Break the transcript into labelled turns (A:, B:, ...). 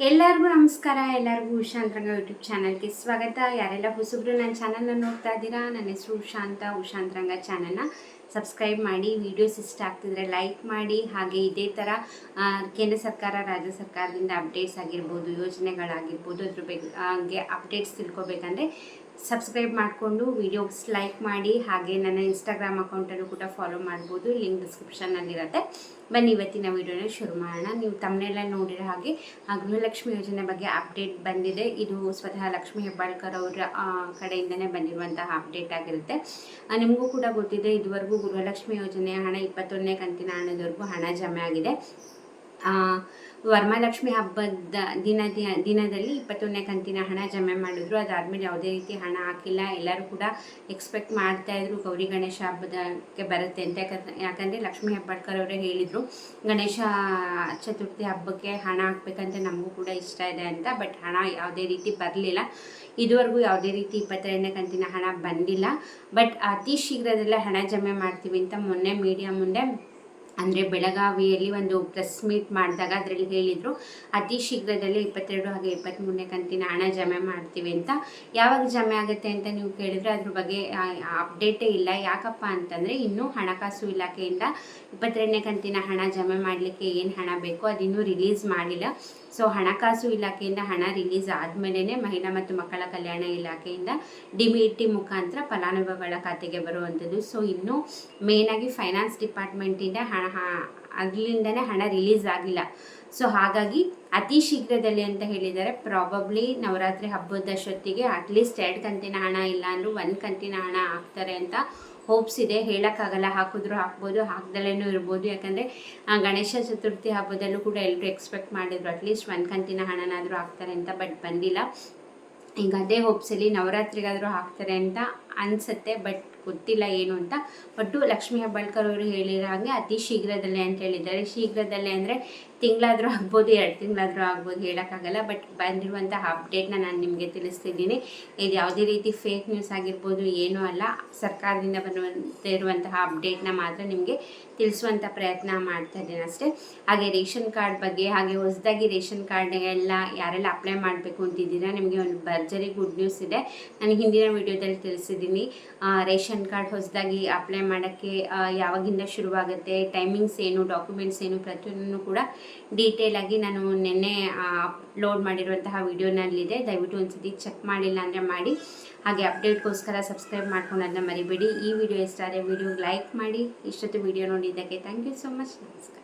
A: ಎಲ್ಲರಿಗೂ ನಮಸ್ಕಾರ, ಎಲ್ಲರಿಗೂ ಉಷಾ ಅಂತರಂಗ ಯೂಟ್ಯೂಬ್ ಚಾನಲ್ಗೆ ಸ್ವಾಗತ. ಯಾರೆಲ್ಲ ಹೊಸಬ್ರು ನನ್ನ ಚಾನಲ್ನ ನೋಡ್ತಾ ಇದ್ದೀರಾ? ನನ್ನ ಹೆಸರು ಉಷಾ ಅಂತ, ಉಷಾ ಅಂತರಂಗ ಚಾನಲ್ನ. ಸಬ್ಸ್ಕ್ರೈಬ್ ಮಾಡಿ ವಿಡಿಯೋಸ್ ಇಷ್ಟ ಆಗ್ತಿದ್ರೆ ಲೈಕ್ ಮಾಡಿ, ಹಾಗೆ ಇದೇ ಥರ ಕೇಂದ್ರ ಸರ್ಕಾರ, ರಾಜ್ಯ ಸರ್ಕಾರದಿಂದ ಅಪ್ಡೇಟ್ಸ್ ಆಗಿರ್ಬೋದು, ಯೋಜನೆಗಳಾಗಿರ್ಬೋದು, ಅದ್ರ ಬಗ್ಗೆ ಅಪ್ಡೇಟ್ಸ್ ತಿಳ್ಕೊಬೇಕಂದ್ರೆ ಸಬ್ಸ್ಕ್ರೈಬ್ ಮಾಡಿಕೊಂಡು ವಿಡಿಯೋಸ್ ಲೈಕ್ ಮಾಡಿ, ಹಾಗೆ ನನ್ನ ಇನ್ಸ್ಟಾಗ್ರಾಮ್ ಅಕೌಂಟಲ್ಲೂ ಕೂಡ ಫಾಲೋ ಮಾಡ್ಬೋದು ಲಿಂಕ್ ಡಿಸ್ಕ್ರಿಪ್ಷನ್ನಲ್ಲಿರುತ್ತೆ ಬನ್ನಿ, ಇವತ್ತಿನ ವಿಡಿಯೋನ ಶುರು ಮಾಡೋಣ. ನೀವು ತಮ್ಮನೆಲ್ಲ ನೋಡಿರೋ ಹಾಗೆ ಗೃಹಲಕ್ಷ್ಮಿ ಯೋಜನೆ ಬಗ್ಗೆ ಅಪ್ಡೇಟ್ ಬಂದಿದೆ. ಇದು ಸ್ವತಃ ಲಕ್ಷ್ಮಿ ಹೆಬ್ಬಾಳ್ಕರ್ ಅವರ ಕಡೆಯಿಂದನೇ ಬಂದಿರುವಂತಹ ಅಪ್ಡೇಟ್ ಆಗಿರುತ್ತೆ. ನಿಮಗೂ ಕೂಡ ಗೊತ್ತಿದೆ, ಇದುವರೆಗೂ ಗೃಹಲಕ್ಷ್ಮಿ ಯೋಜನೆಯ ಹಣ ಇಪ್ಪತ್ತೊಂದನೇ ಕಂತಿನ ಹಣದವರೆಗೂ ಹಣ ಜಮೆ ಆಗಿದೆ. ವರಮಹಾಲಕ್ಷ್ಮಿ ಹಬ್ಬದ ದಿನ, ದಿನ- ದಿನದಲ್ಲಿ ಇಪ್ಪತ್ತೊಂದನೇ ಕಂತಿನ ಹಣ ಜಮೆ ಮಾಡಿದ್ರು. ಅದಾದಮೇಲೆ ಯಾವುದೇ ರೀತಿ ಹಣ ಹಾಕಿಲ್ಲ. ಎಲ್ಲರೂ ಕೂಡ ಎಕ್ಸ್ಪೆಕ್ಟ್ ಮಾಡ್ತಾ ಇದ್ರು ಗೌರಿ ಗಣೇಶ ಹಬ್ಬದಕ್ಕೆ ಬರುತ್ತೆ ಅಂತ. ಯಾಕಂದ್ರೆ ಯಾಕಂದರೆ ಲಕ್ಷ್ಮೀ ಹೆಬ್ಬಾಳ್ಕರ್ ಅವರೇ ಹೇಳಿದರು, ಗಣೇಶ ಚತುರ್ಥಿ ಹಬ್ಬಕ್ಕೆ ಹಣ ಹಾಕ್ಬೇಕಂತ ನಮಗೂ ಕೂಡ ಇಷ್ಟ ಇದೆ ಅಂತ. ಬಟ್ ಹಣ ಯಾವುದೇ ರೀತಿ ಬರಲಿಲ್ಲ. ಇದುವರೆಗೂ ಯಾವುದೇ ರೀತಿ ಇಪ್ಪತ್ತೆರಡನೇ ಕಂತಿನ ಹಣ ಬಂದಿಲ್ಲ. ಬಟ್ ಅತಿ ಶೀಘ್ರದಲ್ಲೇ ಹಣ ಜಮೆ ಮಾಡ್ತೀವಿ ಅಂತ ಮೊನ್ನೆ, ಮೀಡಿಯಾ ಮುಂದೆ ಅಂದರೆ ಬೆಳಗಾವಿಯಲ್ಲಿ ಒಂದು ಪ್ರೆಸ್ ಮೀಟ್ ಮಾಡಿದಾಗ ಅದರಲ್ಲಿ ಹೇಳಿದರು, ಅತಿ ಶೀಘ್ರದಲ್ಲೇ ಇಪ್ಪತ್ತೆರಡು ಹಾಗೆ ಇಪ್ಪತ್ತ್ಮೂರನೇ ಕಂತಿನ ಹಣ ಜಮೆ ಮಾಡ್ತೀವಿ ಅಂತ. ಯಾವಾಗ ಜಮೆ ಆಗುತ್ತೆ ಅಂತ ನೀವು ಕೇಳಿದರೆ ಅದ್ರ ಬಗ್ಗೆ ಅಪ್ಡೇಟೇ ಇಲ್ಲ. ಯಾಕಪ್ಪ ಅಂತಂದರೆ ಇನ್ನೂ ಹಣಕಾಸು ಇಲಾಖೆಯಿಂದ ಇಪ್ಪತ್ತೆರಡನೇ ಕಂತಿನ ಹಣ ಜಮೆ ಮಾಡಲಿಕ್ಕೆ ಏನು ಹಣ ಬೇಕೋ ಅದಿನ್ನೂ ರಿಲೀಸ್ ಮಾಡಿಲ್ಲ. ಸೊ ಹಣಕಾಸು ಇಲಾಖೆಯಿಂದ ಹಣ ರಿಲೀಸ್ ಆದಮೇಲೆ ಮಹಿಳಾ ಮತ್ತು ಮಕ್ಕಳ ಕಲ್ಯಾಣ ಇಲಾಖೆಯಿಂದ ಡಿಮಿಟಿ ಮುಖಾಂತರ ಫಲಾನುಭವಿಗಳ ಖಾತೆಗೆ ಬರುವಂಥದ್ದು. ಸೊ ಇನ್ನೂ ಮೇಯ್ನಾಗಿ ಫೈನಾನ್ಸ್ ಡಿಪಾರ್ಟ್ಮೆಂಟಿಂದ ಹಣ ಅಲ್ಲಿಂದನೇ ಹಣ ರಿಲೀಸ್ ಆಗಿಲ್ಲ. ಸೊ ಹಾಗಾಗಿ ಅತಿ ಶೀಘ್ರದಲ್ಲಿ ಅಂತ ಹೇಳಿದ್ದಾರೆ ಪ್ರಾಬಬ್ಲಿ ನವರಾತ್ರಿ ಹಬ್ಬದಷ್ಟೊತ್ತಿಗೆ ಅಟ್ಲೀಸ್ಟ್ ಎರಡು ಕಂತಿನ ಹಣ ಇಲ್ಲ ಅಂದರೂ ಒಂದು ಕಂತಿನ ಹಣ ಹಾಕ್ತಾರೆ ಅಂತ ಹೋಪ್ಸ್ ಇದೆ. ಹೇಳೋಕ್ಕಾಗಲ್ಲ, ಹಾಕಿದ್ರು ಹಾಕ್ಬೋದು ಹಾಕ್ದಲೇನೂ ಇರ್ಬೋದು. ಯಾಕಂದರೆ ಗಣೇಶ ಚತುರ್ಥಿ ಹಬ್ಬದಲ್ಲೂ ಕೂಡ ಎಲ್ಲರೂ ಎಕ್ಸ್ಪೆಕ್ಟ್ ಮಾಡಿದ್ರು ಅಟ್ಲೀಸ್ಟ್ ಒಂದು ಕಂತಿನ ಹಣನಾದರೂ ಹಾಕ್ತಾರೆ ಅಂತ ಬಟ್ ಬಂದಿಲ್ಲ. ಈಗ ಅದೇ ಹೋಪ್ಸಲ್ಲಿ ನವರಾತ್ರಿಗಾದರೂ ಹಾಕ್ತಾರೆ ಅಂತ ಅನಿಸುತ್ತೆ ಬಟ್ ಗೊತ್ತಿಲ್ಲ ಏನು ಅಂತ. ಬಟ್ಟು ಲಕ್ಷ್ಮೀ ಹೆಬ್ಬಾಳ್ಕರ್ ಅವರು ಹೇಳಿರೋ ಹಾಗೆ ಅತಿ ಶೀಘ್ರದಲ್ಲೇ ಅಂತ ಹೇಳಿದ್ದಾರೆ. ಶೀಘ್ರದಲ್ಲೇ ಅಂದರೆ ತಿಂಗಳಾದರೂ ಆಗ್ಬೋದು ಎರಡು ತಿಂಗಳಾದರೂ ಆಗ್ಬೋದು ಹೇಳೋಕ್ಕಾಗಲ್ಲ. ಬಟ್ ಬಂದಿರುವಂತಹ ಅಪ್ಡೇಟ್ನ ನಾನು ನಿಮಗೆ ತಿಳಿಸ್ತಿದ್ದೀನಿ. ಇದು ಯಾವುದೇ ರೀತಿ ಫೇಕ್ ನ್ಯೂಸ್ ಆಗಿರ್ಬೋದು ಏನೂ ಅಲ್ಲ. ಸರ್ಕಾರದಿಂದ ಬರುವಂತ ಇರುವಂತಹ ಅಪ್ಡೇಟ್ನ ಮಾತ್ರ ನಿಮಗೆ ತಿಳಿಸುವಂಥ ಪ್ರಯತ್ನ ಮಾಡ್ತಾ ಇದ್ದೀನಿ ಅಷ್ಟೇ. ಹಾಗೆ ರೇಷನ್ ಕಾರ್ಡ್ ಬಗ್ಗೆ ಹಾಗೆ ಹೊಸದಾಗಿ ರೇಷನ್ ಕಾರ್ಡ್ ಎಲ್ಲ ಯಾರೆಲ್ಲ ಅಪ್ಲೈ ಮಾಡಬೇಕು ಅಂತಿದ್ದೀರಾ? ನಿಮಗೆ ಒಂದು ಭರ್ಜರಿ ಗುಡ್ ನ್ಯೂಸ್ ಇದೆ. ನಾನು ಹಿಂದಿನ ವಿಡಿಯೋದಲ್ಲಿ ತಿಳಿಸಿದ್ದೀನಿ. ಆ, ರೇಷನ್ ಕಾರ್ಡ್ ಹೊಸದಾಗಿ ಅಪ್ಲೈ ಮಾಡೋಕ್ಕೆ ಯಾವಾಗಿಂದ ಶುರುವಾಗುತ್ತೆ, ಟೈಮಿಂಗ್ಸ್ ಏನು, ಡಾಕ್ಯುಮೆಂಟ್ಸ್ ಏನು, ಪ್ರತಿಯೊಂದನ್ನು ಕೂಡ ಡೀಟೇಲ್ ಆಗಿ ನಾನು ನಿನ್ನೆ ಅಪ್ಲೋಡ್ ಮಾಡಿರುವಂತಹ ವಿಡಿಯೋನಲ್ಲಿದೆ. ದಯವಿಟ್ಟು ಒಂದು ಸತಿ ಚೆಕ್ ಮಾಡಿಲ್ಲ ಅಂದರೆ ಮಾಡಿ. ಹಾಗೆ ಅಪ್ಡೇಟ್ಗೋಸ್ಕರ ಸಬ್ಸ್ಕ್ರೈಬ್ ಮಾಡ್ಕೊಳ್ಳೋದನ್ನ ಮರಿಬೇಡಿ. ಈ ವಿಡಿಯೋ ಇಷ್ಟ ಆದರೆ ವಿಡಿಯೋಗೆ ಲೈಕ್ ಮಾಡಿ. ಇಷ್ಟೊತ್ತು ವಿಡಿಯೋ ನೋಡಿದ್ದಕ್ಕೆ ಥ್ಯಾಂಕ್ ಯು ಸೊ ಮಚ್. ನಮಸ್ಕಾರ.